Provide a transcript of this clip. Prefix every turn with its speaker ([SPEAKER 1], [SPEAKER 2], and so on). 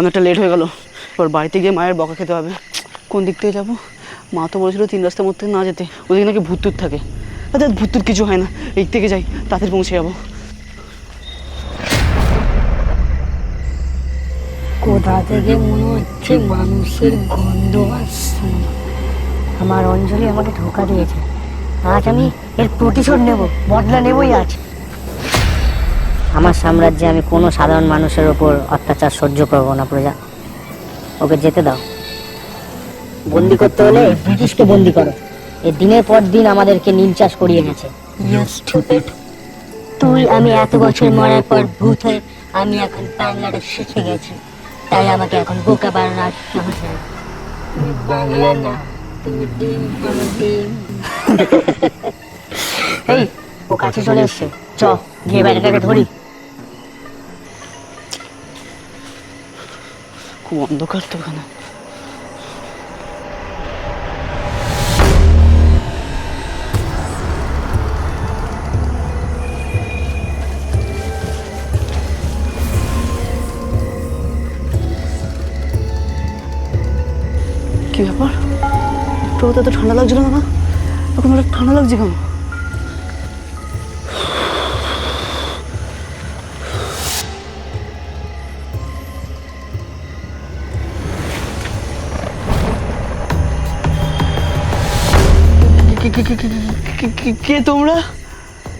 [SPEAKER 1] অনেকটা লেট হয়ে গেল। এবার বাড়িতে গিয়ে মায়ের বকা খেতে হবে। কোন দিক থেকে যাব? মা তো বলেছিল তিন রাস্তার মধ্যে না যেতে। ওদিকে নাকি ভূতুত থাকে। আচ্ছা ভূতুত কিছু হয় না। এই থেকে যাই, তাড়াতাড়ি পৌঁছে যাব।
[SPEAKER 2] কোথা থেকে মনে হচ্ছে মানুষের গন্ধ আসছে? আমার অঞ্জলি আমাকে ধোকা দিয়েছে। আজ আমি এর প্রতিশোধ নেব, বদলা নেবই আজ।
[SPEAKER 3] আমার সাম্রাজ্যে আমি কোনো সাধারণ মানুষের ওপর অত্যাচার সহ্য করব না প্রজা। ওকে যেতে দাও। বন্দি করতে হলে ব্রিটিশকে বন্দি করো। এ দিনের পর দিন আমাদেরকে নীল চাষ করিয়ে গেছে
[SPEAKER 2] তুই আমি এত বছর মরার পর ভূত হয়ে আমি এখন বাংলাটা শিখে গেছি। তাই আমাকে এখন বোকা বানানোর সাহস নেই। তুমি বাংলা না তুমি ডিম ডিম। এই ও কাছে চলে এসছে। চ গিয়ে ব্যাটাটাকে ধরি।
[SPEAKER 1] খুব অন্ধকার তো ওখানে কি ব্যাপার? তো তো ঠান্ডা লাগছিল না এখন হঠাৎ ঠান্ডা লাগছে কেন? কে তোমরা